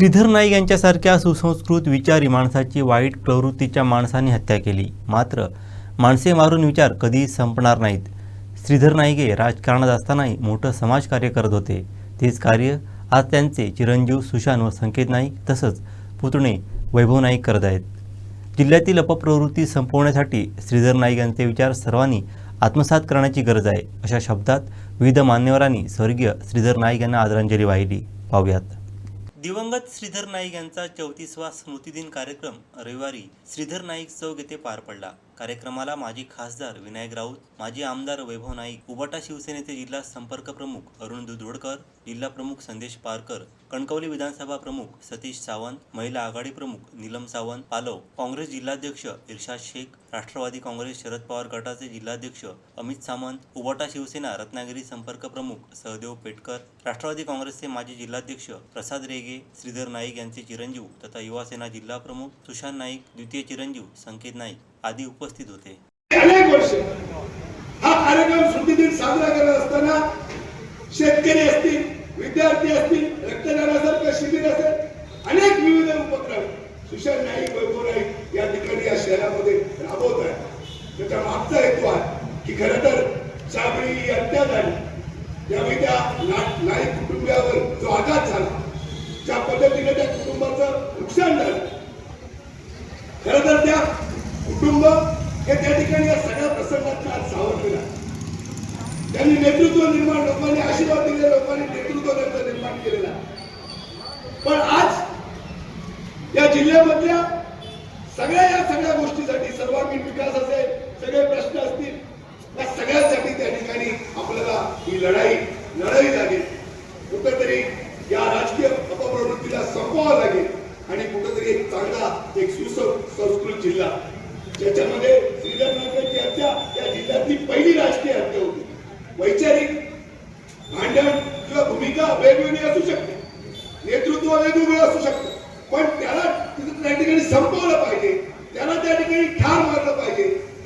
श्रीधर नाईक यांच्यासारख्या सुसंस्कृत विचारी माणसाची वाईट प्रवृत्तीच्या माणसाने हत्या केली. मात्र माणसे मारून विचार कधी संपणार नाहीत. श्रीधर नाईके राजकारणात असतानाही मोठं समाजकार्य करत होते. तेच कार्य आज त्यांचे चिरंजीव सुशांत व संकेत नाईक तसंच पुतणे वैभव नाईक करत आहेत. जिल्ह्यातील अपप्रवृत्ती संपवण्यासाठी श्रीधर नाईक यांचे विचार सर्वांनी आत्मसात करण्याची गरज आहे. अशा शब्दात विविध मान्यवरांनी स्वर्गीय श्रीधर नाईक यांना आदरांजली वाहिली. पाहूयात. दिवंगत श्रीधर नाईक यांचा चौतीसवा स्मृतिदिन कार्यक्रम रविवारी श्रीधर नाईक चौक येथे पार पडला. कार्यक्रमाला माजी खासदार विनायक राऊत माजी आमदार वैभव नाईक उबाटा शिवसेनेचे जिल्हा संपर्क प्रमुख अरुण दुधोडकर जिल्हा प्रमुख संदेश पारकर कणकवली विधानसभा प्रमुख सतीश सावंत महिला आघाडी प्रमुख नीलम सावंत पालव काँग्रेस जिल्हाध्यक्ष इर्शाद शेख राष्ट्रवादी काँग्रेस शरद पवार गटाचे जिल्हाध्यक्ष अमित सामंत उबाटा शिवसेना रत्नागिरी संपर्क प्रमुख सहदेव पेटकर राष्ट्रवादी काँग्रेसचे माजी जिल्हाध्यक्ष प्रसाद रेगे श्रीधर नाईक यांचे चिरंजीव तथा युवासेना जिल्हा प्रमुख सुशांत नाईक द्वितीय चिरंजीव संकेत नाईक. आदी उपस्थित होते. अनेक वर्ष हा कार्यक्रम स्मृतिदिन साजरा करत असताना शेतकरी असतील विद्यार्थी असतील रक्तदानासारखं शिबिर असेल अनेक विविध उपक्रम. सुशांत नाईक वैभव नाईक या ठिकाणी या शहरामध्ये राबवत आहे त्याच्या मागचा हेतू आहे की खरं तर ज्यावेळी ही हत्या झाली त्यावेळी त्या ना- नाईक कुटुंबियावर जो आघात झाला ज्या पद्धतीने त्या कुटुंबाचं नुकसान झालं खरं तर त्या कुटुंब हे त्या ठिकाणी या सगळ्या प्रसंगात आज सावरलेलं आहे. त्यांनी नेतृत्व निर्माण लोकांनी आशीर्वाद दिले लोकांनी नेतृत्व त्यांचं निर्माण केलेलं आहे. पण आज या जिल्ह्यामधल्या सगळ्या या सगळ्या गोष्टीसाठी सर्वांगीण विकास असेल सगळे प्रश्न असतील या सगळ्यासाठी त्या ठिकाणी आपल्याला ही लढाई लढावी लागेल. कुठंतरी या राजकीय अपप्रवृत्तीला संपवावं लागेल आणि कुठंतरी एक चांगला एक सुसंस्कृत जिल्हा. ज्याच्यामध्ये श्रीधर हत्या या जिल्ह्यातली पहिली राजकीय हत्या होती. वैचारिक भांडण किंवा भूमिका वेगवेगळी असू शकते. नेतृत्व वेगवेगळं असू शकतं. पण त्याला तिथं त्या ठिकाणी संपवलं पाहिजे. त्याला त्या ठिकाणी ठार मारलं पाहिजे.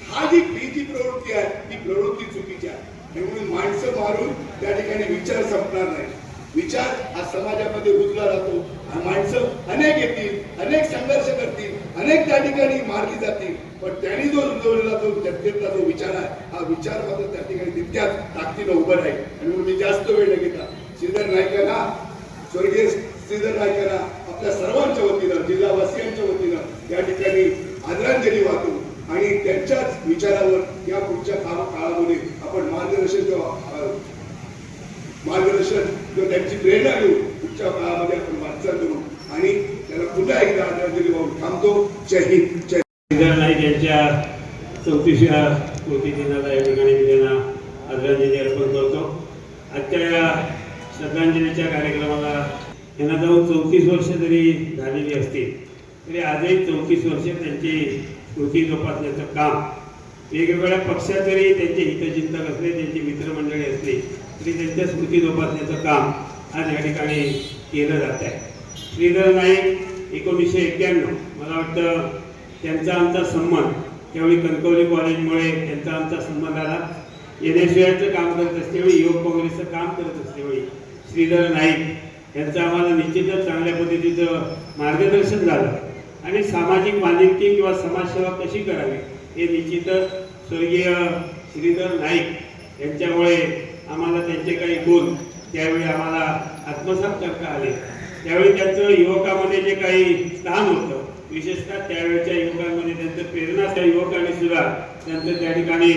हा जी भीती जी प्रवृत्ती आहे ती प्रवृत्ती चुकीची आहे. म्हणून माणसं मारून त्या ठिकाणी विचार संपणार नाही. विचार हा समाजामध्ये रुजला जातो. माणसं अनेक येतील अनेक संघर्ष करतील अनेक त्या ठिकाणी मारली जातील. पण त्यांनी जो रुजवलेला जो जनतेतला जो विचार आहे हा विचार मात्र त्या ठिकाणी तितक्याच ताकदीनं उभं राहील. आणि म्हणून मी जास्त वेळ न घेता श्रीधर नाईकांना स्वर्गीय श्रीधर नाईकांना आपल्या सर्वांच्या वतीनं जिल्हावासियांच्या वतीनं या ठिकाणी आदरांजली वाहतो. आणि त्यांच्याच विचारावर या पुढच्या काम काळामध्ये आपण मार्गदर्शन मार्गदर्शन किंवा त्यांची प्रेरणा घेऊ पुढच्या काळामध्ये आपण वाटचाल करू. आणि त्याला पुन्हा एकदा आदरांजली वाहून थांबतो. जय हिंद जय श्रीधर नाईक यांच्या चौतीसव्या स्मृतिदिनाला या ठिकाणी मी त्यांना आदरांजली अर्पण करतो. आजच्या श्रद्धांजलीच्या कार्यक्रमाला यांना जाऊन चौतीस वर्ष जरी झालेली असतील. तरी आजही चौतीस वर्ष त्यांची स्मृती जोपासण्याचं काम वेगवेगळ्या पक्षात जरी त्यांचे हितचिंतक असले त्यांची मित्रमंडळी असली तरी त्यांच्या स्मृती जोपासण्याचं काम आज या ठिकाणी केलं जात आहे. श्रीधर नाईक एकोणीसशे एक्क्याण्णव मला वाटतं त्यांचा आमचा संबंध त्यावेळी कणकवली कॉलेजमुळे त्यांचा आमचा संबंध आला. एन एस काम करत असतेवेळी युवक काँग्रेसचं काम करत असतेवेळी श्रीधर नाईक यांचं आम्हाला निश्चितच चांगल्या पद्धतीचं मार्गदर्शन झालं. आणि सामाजिक बांधिलकी किंवा समाजसेवा कशी करावी हे निश्चितच स्वर्गीय श्रीधर नाईक यांच्यामुळे आम्हाला त्यांचे काही गुण त्यावेळी आम्हाला आत्मसात करता आले. त्यावेळी त्यांचं युवकामध्ये जे काही स्थान होतं विशेषतः त्यावेळच्या युवकांमध्ये त्यांचं प्रेरणा त्या युवकांनी सुद्धा त्यांचं त्या ठिकाणी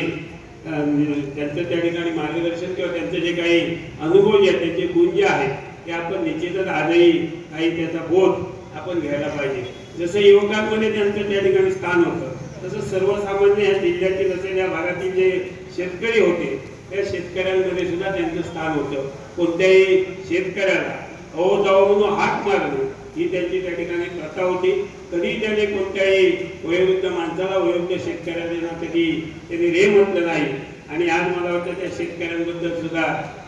त्यांचं त्या ठिकाणी मार्गदर्शन किंवा त्यांचे जे काही अनुभव जे आहेत त्यांचे गुण जे आहेत ते आपण निश्चितच आजही काही त्याचा बोध आपण घ्यायला पाहिजे. जसं युवकांमध्ये त्यांचं त्या ठिकाणी स्थान होतं तसं सर्वसामान्य या जिल्ह्यातील असलेल्या या भागातील जे शेतकरी होते त्या शेतकऱ्यांमध्ये सुद्धा त्यांचं स्थान होतं. कोणत्याही शेतकऱ्याला अहो जाओ म्हणून हात मारणं ही त्यांची त्या ठिकाणी प्रथा होती. कधी त्याने कोणत्याही वयोवृद्ध माणसाला वयोवृद्ध शेतकऱ्याला कधी त्यांनी रे म्हटलं नाही. आणि आज मला वाटतं त्या शेतकऱ्यांबद्दल सुद्धा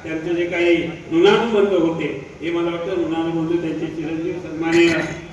त्यांचं जे काही ऋणानुबंध होते हे मला वाटतं ऋणानुबंध त्यांचे चिरंजीव सन्मानीय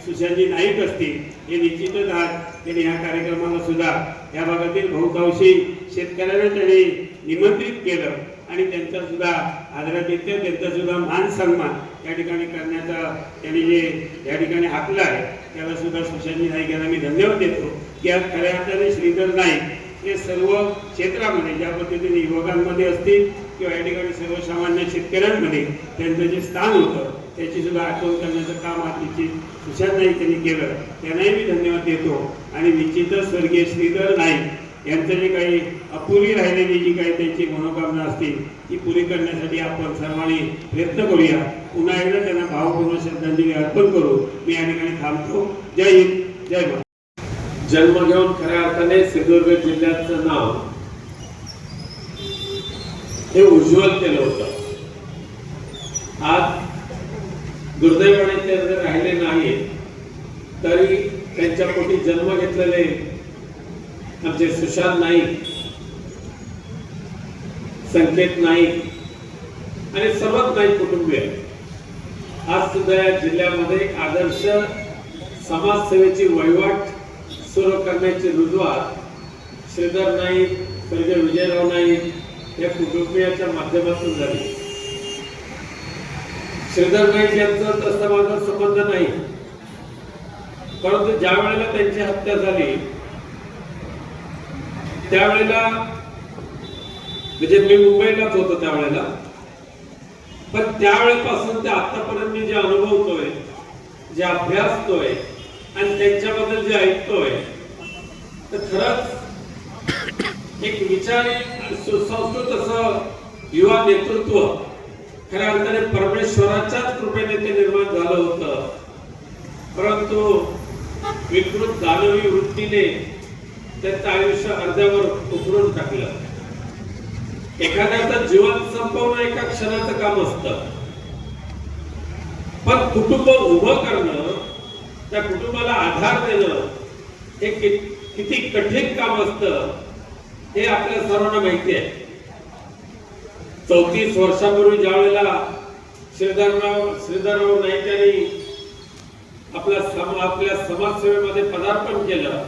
सुशांतजी नाईक असतील हे निश्चितच आज त्यांनी ह्या कार्यक्रमाला सुद्धा या भागातील बहुतांशी शेतकऱ्यांना त्यांनी निमंत्रित केलं आणि त्यांचा सुद्धा आदरातिथ्य त्यांचा सुद्धा मान सन्मान या ठिकाणी करण्याचा त्यांनी जे या ठिकाणी हाकलं आहे त्याला सुद्धा सुशांतजी नाईक यांना मी धन्यवाद देतो. की आज खऱ्या अर्थाने श्रीधर नाईक हे सर्व क्षेत्रामध्ये ज्या पद्धतीने युवकांमध्ये असतील किंवा या ठिकाणी सर्वसामान्य शेतकऱ्यांमध्ये त्यांचं जे स्थान होतं त्याची सुद्धा आठवण करण्याचं काम आज सुशांत नाईक यांनी केलं. त्यांनाही मी धन्यवाद देतो. आणि निश्चितच स्वर्गीय श्रीधर नाईक यांचं जे काही अपुरी राहिलेली जी काही त्यांची मनोकामना असतील ती पुरी करण्यासाठी आपण सर्वांनी प्रयत्न करूया. पुन्हा एकदा त्यांना भावपूर्ण श्रद्धांजली अर्पण करू मी या ठिकाणी थांबतो. जय हिंद जय भारत. जन्म घेऊन खऱ्या अर्थाने सिंधुदुर्ग जिल्ह्याचं नाव हे उज्ज्वल केलं होतं. आज दुर्दैवाने ते राहिले नाही तरी त्यांच्या पोटी जन्म घेतलेले आमचे सुशांत नाईक संकेत नाईक आणि सर्वच नाईक कुटुंबीय आज सुद्धा या जिल्ह्यामध्ये आदर्श समाजसेवेची वहिवाट सुरू करण्याची रुजवात श्रीधर नाईक स्वर्गीय विजयराव नाईक या कुटुंबियाच्या माध्यमातून झाली. श्रीधर नाईक यांचं तसा माझा संबंध नाही. परंतु ज्या वेळेला त्यांची हत्या झाली त्यावेळेला म्हणजे मी मुंबईलाच होतो त्यावेळेला. पण त्यावेळेपासून ते आतापर्यंत मी जे अनुभवतोय जे अभ्यासतोय आणि त्यांच्याबद्दल जे ऐकतोय तर खरंच एक विचार सुसंस्कृत असं युवा नेतृत्व खऱ्या अर्थाने परमेश्वराच्याच कृपेने ते निर्माण झालं होतं. परंतु विकृत दानवी वृत्तीने त्यांचं आयुष्य अर्ध्यावर उकरून टाकलं. एखाद्याचं जीवन संपवणं एका क्षणाचं काम असतं. पण कुटुंब उभं करणं त्या कुटुंबाला आधार देणं हे किती कठीण काम असतं हे आपल्या सर्वांना माहिती आहे. चौतीस वर्षापूर्वी ज्या वेळेला श्रीधरराव श्रीधरराव नाईक यांनी आपल्या सम आपल्या समाजसेवेमध्ये पदार्पण केलं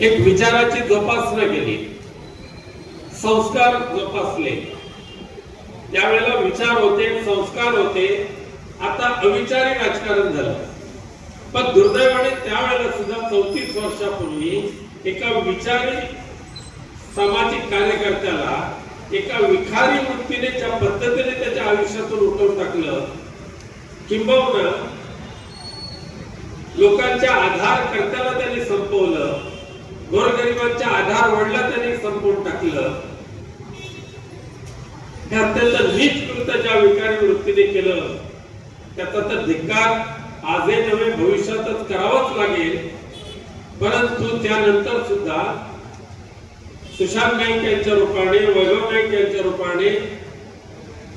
एक विचाराची जोपासना केली. संस्कार जोपासले. त्यावेळेला विचार होते संस्कार होते आता अविचारी राजकारण झालं. पण दुर्दैवाने त्यावेळेला सुद्धा चौतीस वर्षापूर्वी एका विचारी सामाजिक कार्यकर्त्याला एका विखारी वृत्तीने ज्या पद्धतीने त्याच्या आयुष्यातून उठवून टाकलं किंबहुना लोकांच्या आधार कर्त्याला त्यांनी संपवलं गोरगरिबांच्या आधार वडला त्यांनी संपवून टाकलं. हे अत्यंत नीच कृत्य ज्या विकारी वृत्तीने केलं त्याचा तर धिक्कार आजही नव्हे भविष्यातच करावाच लागेल. परंतु त्यानंतर सुद्धा सुशांत नाईक यांच्या रूपाने वैभव नाईक यांच्या रूपाने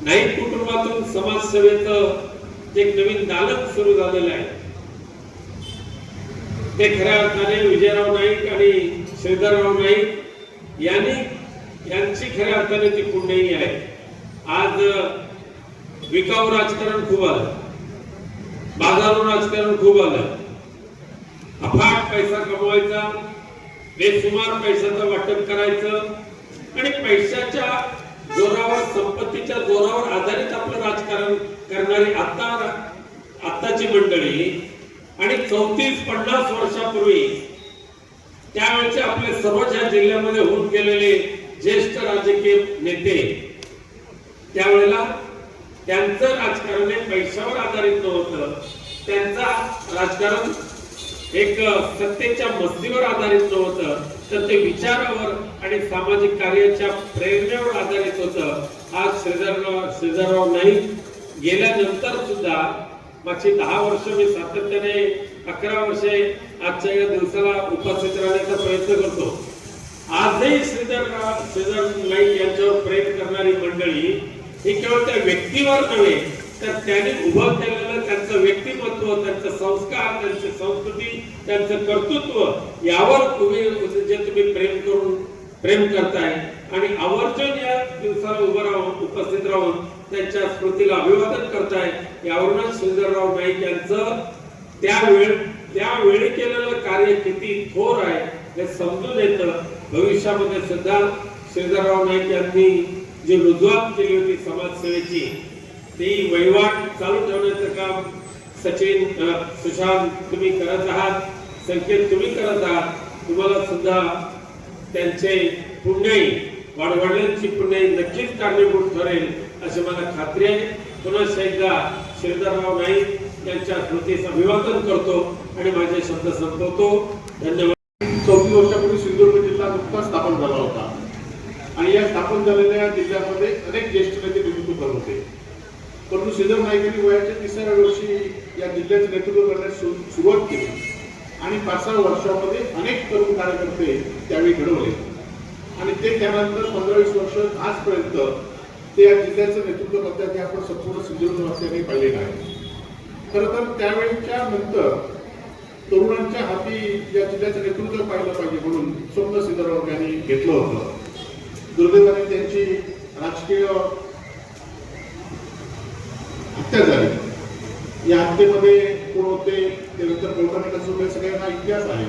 नाईक कुटुंबातून समाजसेवेच एक नवीन दालन सुरू झालेलं आहे. ते खऱ्या अर्थाने विजयराव नाईक आणि श्रीधरराव नाईक यांनी यांची खऱ्या अर्थाने ती पुण्यही आहे. आज विकाऊ राजकारण खूप आलं. बाजारून राजकारण खूप आलं. अफाट पैसा कमवायचा बेसुमार पैशाचं वाटप करायचं आणि पैशाच्या जोरावर संपत्तीच्या जोरावर आधारित आपलं राजकारण करणारी आता आताची मंडळी आणि चौतीस पन्नास वर्षापूर्वी त्यावेळेचे आपले सर्वच या जिल्ह्यामध्ये होऊन गेलेले ज्येष्ठ राजकीय नेते त्यावेळेला त्यांचं राजकारण हे पैशावर आधारित नव्हतं. त्यांचा राजकारण एक सत्तेच्या मस्तीवर आधारित नव्हतं. तर ते विचारावर आणि सामाजिक कार्याच्या प्रेरणेवर आधारित होतं. आज श्रीधरराव श्रीधरराव नाईक गेल्यानंतर सुद्धा मागची दहा वर्ष मी सातत्याने अकरा वर्षे आजच्या या दिवसाला उपस्थित राहण्याचा प्रयत्न करतो. आजही श्रीधर श्रीधर नाईक यांच्यावर प्रेम करणारी मंडळी हे केवळ त्या व्यक्तीवर नव्हे तर त्यांनी उभं केलेलं त्यांचं व्यक्तिमत्व त्यांचं संस्कार त्यांची संस्कृती त्यांचं कर्तृत्व यावर तुम्ही जे तुम्ही प्रेम करून प्रेम करताय आणि आवर्जून या दिवसाला उभं राहून उपस्थित राहून त्यांच्या स्मृतीला अभिवादन करताय यावरूनच सुंदरराव नाईक यांचं त्यावेळ त्यावेळी केलेलं कार्य किती थोर आहे हे समजून येतं. भविष्यामध्ये सुद्धा श्रीधरराव नाईक यांनी जी रुजवात केली होती समाजसेवेची ती वहिवाट चालू ठेवण्याचं काम सचिन सुशांत तुम्ही करत आहात संकेत तुम्ही करत आहात तुम्हाला सुद्धा त्यांचे पुण्याई वाडवडिलांची पुण्याई नक्कीच कारणीभूत ठरेल अशी मला खात्री आहे. पुन्हा एकदा श्रीधरराव नाईक यांच्या स्मृतीस अभिवादन करतो आणि माझे शब्द संपवतो. धन्यवाद. चौथी वर्षापूर्वी सिंधुदुर्ग जिल्हा नुकताच स्थापन झाला होता. आणि या स्थापन झालेल्या जिल्ह्यामध्ये अनेक ज्येष्ठ नेते नेतृत्व करत होते. परंतु श्रीधर नाईकांनी वयाच्या तिसऱ्या वर्षी या जिल्ह्याचे नेतृत्व करण्यास सुरुवात केली. आणि पाच सहा वर्षामध्ये अनेक तरुण कार्यकर्ते त्यावेळी घडवले. आणि ते त्यानंतर पंधरा वीस वर्ष आजपर्यंत ते या जिल्ह्याचं नेतृत्व करतात हे आपण संपूर्ण सिंधुदुर्गवासियांनी पाहिलेलं आहे. खरं तर त्यावेळीच्या नंतर तरुणांच्या हाती या जिल्ह्याचं नेतृत्व पाहिलं पाहिजे म्हणून स्वप्न सिद्धराव यांनी घेतलं होतं. दुर्दैवाने त्यांची राजकीय हत्या झाली. या हत्येमध्ये कोण होते ते नंतर कोर्टाने कसं सगळ्यांना इतिहास आहे.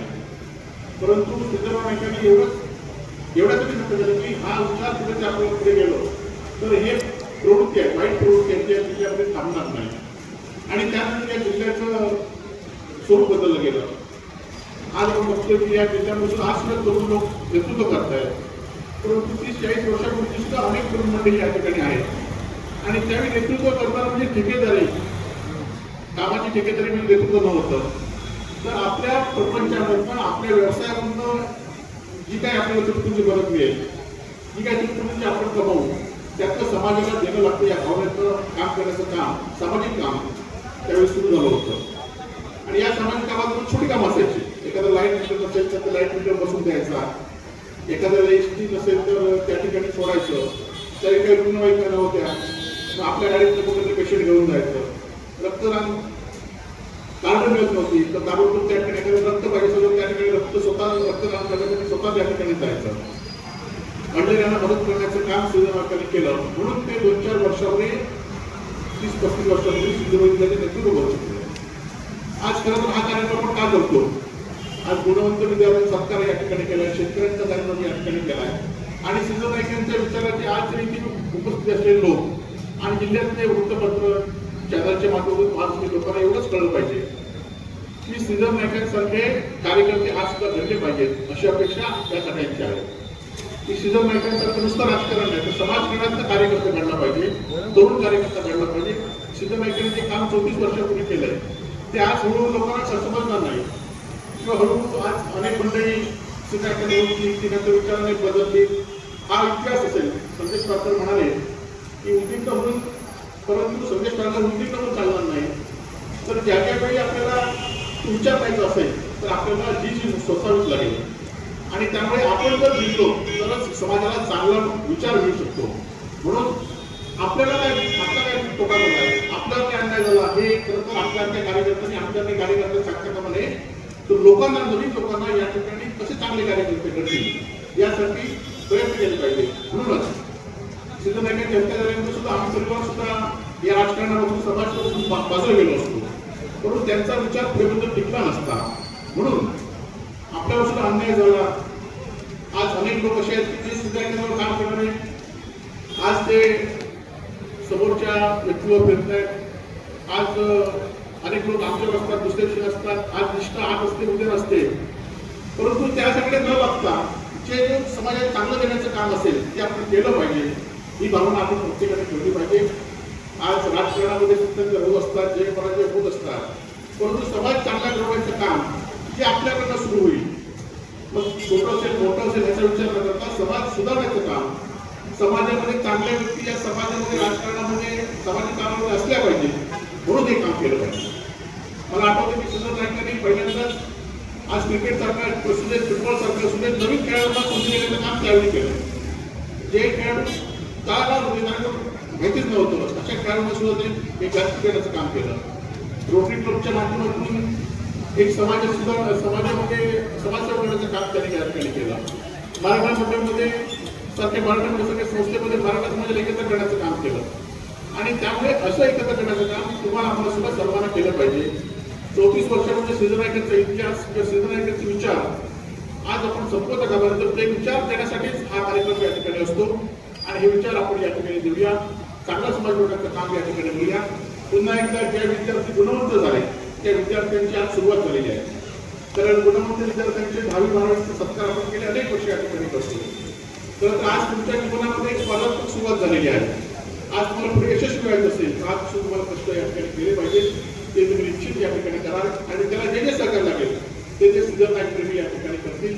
परंतु सिद्धराव एवढंच एवढ्या तुम्ही नक्की झालं की हा उच्चार पुढे जर आपण पुढे गेलो. तर हे प्रवृत्ती आहे वाईट प्रवृत्ती आहे त्या जिल्ह्यामध्ये थांबणार नाही. आणि त्यानंतर या जिल्ह्याचं स्वरूप बदललं गेलं. आज आपण बघतोय की या जिल्ह्यामधून आज सुद्धा तरुण लोक नेतृत्व करतायत. परंतु तीस चाळीस वर्षापूर्वी सुद्धा अनेक तरुण मंडळी या ठिकाणी आहेत. आणि त्यावेळी नेतृत्व करताना म्हणजे ठेकेदारी. कामाची ठेकेदारी म्हणजे नेतृत्व नव्हतं तर आपल्या प्रपंचामधनं आपल्या व्यवसायामधनं जी काही आपल्याला तुटपुंजी मदत मिळेल जी काही तुटपुंजी आपण कमावू त्यातलं समाजाला देणं लागतं या भावनेचं काम करण्याचं काम सामाजिक काम त्यावेळी सुरू झालं होतं. आणि या सामाजिक कामात छोटी कामं असायची. एखादं लाइट मीटर असेल तर लाइट मीटर बसून द्यायचा. एखाद्याला एस टी नसेल तर त्या ठिकाणी सोडायचं तरी काही रुग्णवाहिका नव्हत्या मग आपल्या गाडीतलं कुठेतरी पेशंट घेऊन जायचं. रक्तदान कार्ड मिळत नव्हती तर ताबडतोब त्या ठिकाणी रक्त पाहिजे असेल त्या ठिकाणी रक्त स्वतः रक्तदान करण्यासाठी स्वतः त्या ठिकाणी जायचं. अडलेल्यांना मदत करण्याचं काम सुधारकांनी केलं. म्हणून ते दोन चार वर्षापूर्वी तीस पस्तीस वर्षापूर्वी सिद्धुदुर्ग जिल्ह्याचे नेतृत्व करू शकले आज खरं तर हा कार्यक्रम आपण का करतो? आज गुणवंत विद्यार्थी सत्कार या ठिकाणी केलाय शेतकऱ्यांचा कार्यक्रम या ठिकाणी केलाय. आणि सिद्धू विचाराचे आज देखील उपस्थित असलेले लोक आणि जिल्ह्यातले वृत्तपत्र चॅनलच्या माध्यमातून महाराष्ट्र लोकांना एवढंच कळलं पाहिजे की श्रीधर नायकांसारखे कार्यकर्ते आज सुद्धा घडले पाहिजेत अशी अपेक्षा त्या सगळ्यांची आहे. की श्रीधर नायकांसारखं नुसतं राजकारण नाही तर समाजकारणाचा कार्यकर्ता घडला पाहिजे तरुण कार्यकर्ता घडला पाहिजे. श्रीधर नायकांनी जे काम चोवीस वर्षापूर्वी केलंय ते आज हळूहळू लोकांना समजणार नाही. किंवा हळूहळू आज अनेक मंडळी श्रीनाईकांनी ओळखली ती नंतर विचाराने बदलली. हा इतिहास असेल. संदेश पात्र म्हणाले की उद्दिष्ट म्हणून परंतु संदेश पात्र उद्दिष्ट म्हणून चालणार नाही. तर ज्या ज्या वेळी आपल्याला विचार करायचा असेल तर आपल्याला जी जी सोसावीच लागेल. आणि त्यामुळे आपण जर जिंकलो तरच समाजाला चांगला विचार मिळू शकतो. म्हणून आपल्याला काय आपला काय तोटा झाला? आहे आपल्याला काय अन्याय झाला? हे खरं तर आपल्या त्या कार्यकर्त्यांनी आमच्या त्या कार्यकर्ते तर लोकांना नवीन लोकांना या ठिकाणी कसे चांगले कार्यकर्ते करतील? यासाठी प्रयत्न केले पाहिजे. म्हणूनच सिद्धनायक जनता सुद्धा आम्ही परिवार सुद्धा या राजकारणापासून समाजापासून बा- बाजूला गेलो असतो. परंतु त्यांचा विचार पुढे टिकला नसता. म्हणून आपल्यावर सुद्धा अन्याय झाला. आज अनेक लोक असे आहेत की जे सिद्धांतावर काम करणारे आज ते समोरच्या व्यक्तीवर फिरत आहेत आज अनेक लोक आमच्यावर असतात दुसऱ्या दिवशी असतात. आज निष्ठा आज असते उद्या असते परंतु त्यासाठी न बघता जे समाजात चांगलं देण्याचं काम असेल ते आपण केलं पाहिजे. ही भावना आपण प्रत्येकाने ठेवली पाहिजे. आज राजकारणामध्ये सुद्धा होत असतात जय पराजय होत असतात. परंतु समाज चांगला घडवायचं काम जे आपल्याकडनं सुरू होईल. मग छोटं असेल मोठं असेल याचा विचार न करता समाज सुधारण्याचं काम समाजामध्ये चांगल्या व्यक्ती या समाजामध्ये राजकारणामध्ये सामाजिक कामामध्ये असल्या पाहिजे. म्हणून हे काम केलं पाहिजे. मला आठवतं की सुंदर नाईकांनी पहिल्यांदाच आज क्रिकेट सारखा असू दे फुटबॉल सारखं असू दे नवीन खेळाडूंना संधी देण्याचं काम त्यावेळी केलं. जे खेळाडू त्याला म्हणजे त्यांना माहितीच नव्हतं. अशा खेळाडूंना सुद्धा ते एक जास्त करण्याचं काम केलं. रोटरी क्लबच्या माध्यमातून एक समाज सुद्धा समाजामध्ये समाजसेवा करण्याचं काम त्यांनी या ठिकाणी केलं. मराठा मंडळमध्ये सारख्या मराठा सारख्या संस्थेमध्ये मराठा समाजाला एकत्र करण्याचं काम केलं. आणि त्यामुळे असं एकत्र करण्याचं काम तुम्हाला आम्हाला सुद्धा सर्वांना केलं पाहिजे. चोवीस वर्षामध्ये सिद्धनायकांचा इतिहास किंवा सिद्धनायकांचे विचार आज आपण संपवत तर ते विचार देण्यासाठीच हा कार्यक्रम या ठिकाणी असतो. आणि हे विचार आपण या ठिकाणी देऊया. चांगला समाज घडवण्याचं काम या ठिकाणी करूया पुन्हा एकदा ज्या विद्यार्थी गुणवंत झाले त्या विद्यार्थ्यांची आज सुरुवात झालेली आहे. कारण गुणवंत विद्यार्थ्यांचे दहावी बारावीचे सत्कार आपण गेले अनेक वर्ष या ठिकाणी करतो. तर आज तुमच्या जीवनामध्ये एक स्पर्धात्मक सुरुवात झालेली आहे. आज तुम्हाला पुढे यशस्वी व्हायचं असेल आज तुम्हाला कष्ट या ठिकाणी केले पाहिजे ते तुम्ही निश्चित या ठिकाणी कराल आणि त्याला जे जे सहकार्य लागेल ते ते सुजन नाईक या ठिकाणी करतील.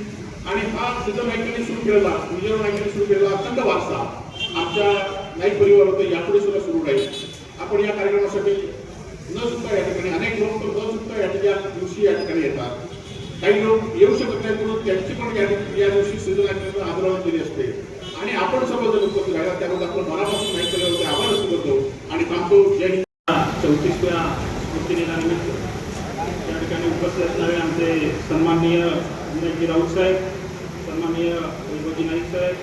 आणि हा सुजन नाईकांनी सुरू केलेला सुजन नाईकांनी सुरू केलेला अखंड वारसा. आमच्या नाईक परिवार होतं यापुढे सुद्धा सुरू राहील. आपण या कार्यक्रमासाठी न सुद्धा या ठिकाणी अनेक लोक न सुद्धा या ठिकाणी दिवशी या ठिकाणी येतात. काही लोक येऊ शकत नाही म्हणून त्यांची पण या दिवशी सुजन नाईकांना आदरावून दिली असते. आणि आपण सर्वजण उपस्थित राहिला त्याबद्दल आपण मनापासून नाही केलं आभार व्यक्त करतो. आणि थांबतो. जय हिंद चौतीसव्या स्मृतिदिनानिमित्त या ठिकाणी उपस्थित असणारे आमचे सन्माननीय विनायकजी राऊत साहेब सन्माननीय वैभवजी नाईक साहेब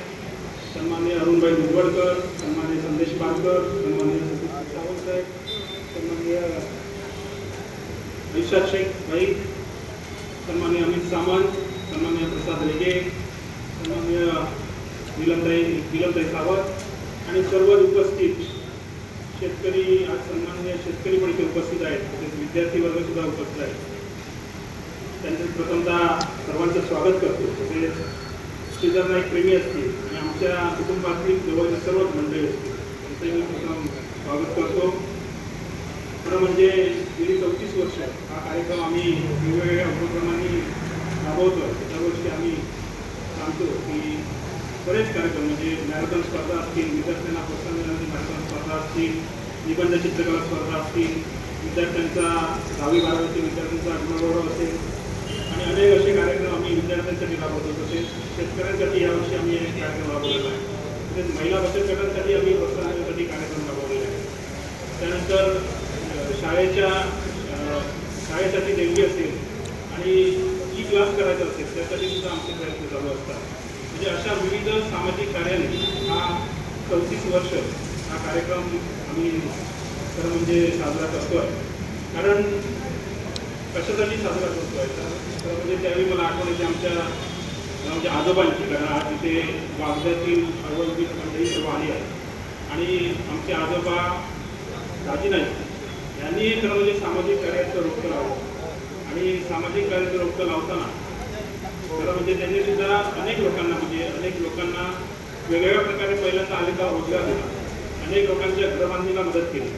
सन्माननीय अरुणभाई दुधवडकर सन्मान्य संदेश पारकर सन्मान्य सतीश सावंत साहेब सन्माननीय ऐशाद शेख भाई सन्मान्य अमित सामंत सन्मान्य प्रसाद रेगे सन्मान्य निलमताई निलमताई सावंत आणि सर्व उपस्थित शेतकरी आज सन्मान्य शेतकरी पण इथे उपस्थित आहेत. तसेच विद्यार्थी वर्ग सुद्धा उपस्थित आहेत. त्यांचं प्रथमतः सर्वांचं स्वागत करतो. तसेच श्रीधर एक प्रेमी असतील आणि आमच्या कुटुंबातील जवळच्या सर्वच मंडळी असतील त्यांचंही मी प्रथम स्वागत करतो. खरं म्हणजे गेली चौतीस वर्ष हा कार्यक्रम आम्ही वेगवेगळ्या उपक्रमांनी राबवतो. दरवर्षी आम्ही सांगतो की बरेच कार्यक्रम म्हणजे मॅरेथॉन स्पर्धा असतील विद्यार्थ्यांना प्रोत्साहन देणारी मॅरेथॉन स्पर्धा असतील निबंध चित्रकला स्पर्धा असतील विद्यार्थ्यांचा दहावी बारावीच्या विद्यार्थ्यांचा गुणगौरव असेल अनेक असे कार्यक्रम आम्ही विद्यार्थ्यांसाठी राबवतो. तसेच शेतकऱ्यांसाठी यावर्षी आम्ही एक कार्यक्रम राबवलेला आहे. तसेच महिला बचत गटांसाठी आम्ही प्रोत्साहनासाठी कार्यक्रम राबवलेला आहे. त्यानंतर शाळेच्या शाळेसाठी देणगी असेल आणि ई क्लास करायचा असेल त्यासाठी सुद्धा आमचे प्रयत्न चालू असतात. म्हणजे अशा विविध सामाजिक कार्याने हा चौतीस वर्ष हा कार्यक्रम आम्ही खरं म्हणजे साजरा करतो आहे कारण कशासाठी साजरा करतो आहे तर म्हणजे त्यावेळी मला आठवण की आमच्या म्हणजे आजोबांची कारण आज इथे वागद्यातील अवलंबित मंडळी सर्व आली आहे. आणि आमचे आजोबा दाजी नाही यांनी खरं म्हणजे सामाजिक कार्याचं रोखं लावलं. आणि सामाजिक कार्याचं रोखं लावताना खरं म्हणजे त्यांनी सुद्धा अनेक लोकांना म्हणजे अनेक लोकांना वेगवेगळ्या प्रकारे पहिल्यांदा आलेला रोजगार दिला. अनेक लोकांच्या घरबांधणीला मदत केली.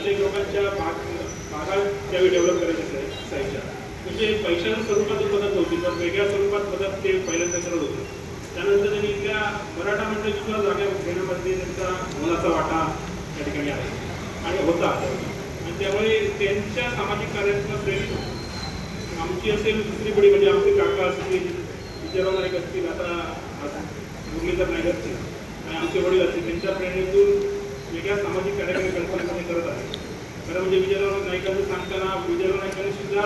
अनेक लोकांच्या बाग भागात त्यावेळी डेव्हलप करायच्या असाय- असायच्या म्हणजे पैशाच्या स्वरूपात मदत नव्हती पण वेगळ्या स्वरूपात मदत ते पहिल्यांदा करत होते. त्यानंतर त्यांनी त्या मराठा मंडळी सुद्धा जागा घेण्यामध्ये त्यांचा मोलाचा वाटा त्या ठिकाणी आहे आणि होता आणि त्यामुळे त्यांच्या सामाजिक कार्यातून प्रेरित आमची असेल दुसरी पिढी म्हणजे आमचे काका असतील विजयराव नाईक असतील आता आता मुरलीधर नाईक असतील आणि आमचे वडील असतील त्यांच्या प्रेरणेतून वेगळ्या सामाजिक कार्यक्रम कल्पनेमध्ये करत आहे. खरं म्हणजे विचार नाईकांचं सांगताना विजयराव नाईकांनी सुद्धा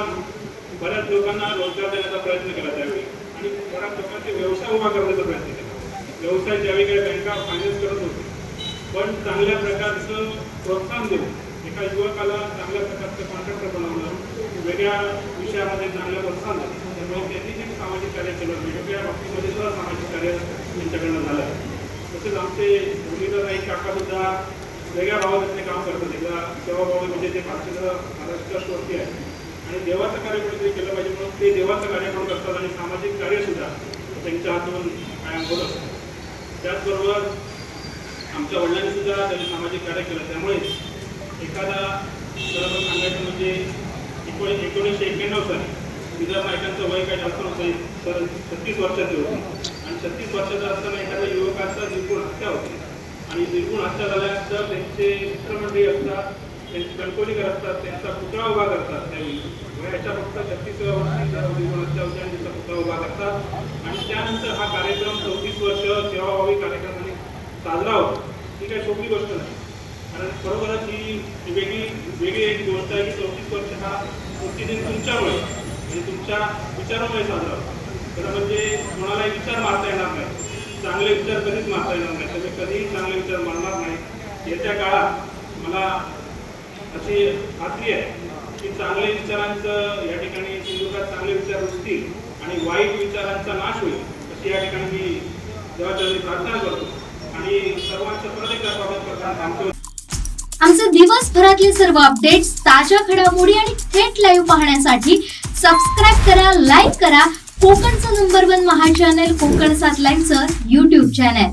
बऱ्याच लोकांना रोजगार देण्याचा प्रयत्न केला त्यावेळी. आणि बऱ्याच लोकांचे व्यवसाय उभा करण्याचा प्रयत्न केला. व्यवसाय ज्यावेळी काही बँका फायनान्स करत होते. पण चांगल्या प्रकारचं प्रोत्साहन देऊन एका युवकाला चांगल्या प्रकारचं कॉन्ट्रॅक्टर बनवणं वेगळ्या विषयामध्ये चांगलं प्रोत्साहन देणं त्यामुळे त्यांनी जे सामाजिक कार्य केलं वेगवेगळ्या बाबतीमध्ये सुद्धा सामाजिक कार्य त्यांच्याकडनं झालं. तसेच आमचे मुरलीधर नाईक काका सुद्धा वेगळ्या भावात काम करतात एकदा सेवाभावी म्हणजे ते भारतीय महाराष्ट्रावरती आहे आणि देवाचं कार्य कुठेतरी केलं पाहिजे म्हणून ते देवाचं कार्य पण करतात आणि सामाजिक कार्य सुद्धा त्यांच्या हातून कायम होत असतात त्याचबरोबर आमच्या वडिलांनी सुद्धा त्यांनी सामाजिक कार्य केलं. त्यामुळे एखादा खरं तर सांगायचं म्हणजे एकोणी एकोणीसशे एक्क्याण्णव साली विद्या नायकांचं वय काय जास्त नव्हतं तर छत्तीस वर्षाचे होते. आणि छत्तीस वर्षाचं असताना एखाद्या युवकाचा निर्गुण हत्या होते. आणि निर्गुण हत्या झाल्यानंतर त्यांचे मित्रमंडळी असतात त्यांचे कणकोलीकर असतात त्यांचा पुतळा उभा करतात. त्यावेळी वयाच्या फक्त छत्तीस वर्षी त्यांचा पुतळा उभा करतात. आणि त्यानंतर हा कार्यक्रम चौतीस वर्ष सेवाभावी कार्यक्रमाने साजरा होतो. ही काही सोपी गोष्ट नाही. कारण खरोखरच ही वेगळी वेगळी एक गोष्ट आहे की चौतीस वर्ष हा प्रतिदिन तुमच्यामुळे आणि तुमच्या विचारामुळे साजरा होतो. खरं म्हणजे कोणालाही विचार मारता येणार नाही. चांगले विचार कधीच मारता येणार नाही. त्यामुळे कधीही चांगले विचार मारणार नाही. येत्या काळात मला अशी खात्री आहे की चांगले विचारांचं या ठिकाणी सिंधुदुर्गात चांगले विचार रुजतील आणि वाईट विचारांचा नाश होईल अशी या ठिकाणी मी देवाच्या प्रार्थना करतो. आणि सर्वांचं परत एकदा स्वागत करताना थांबतो आमचे दिवसभरातले सर्व अपडेट्स ताज्या घडामोडी आणि थेट लाईव्ह पाहण्यासाठी सबस्क्राईब करा लाईक करा. कोकणचं नंबर वन महा चॅनल कोकण सात लाईनचं युट्यूब चॅनल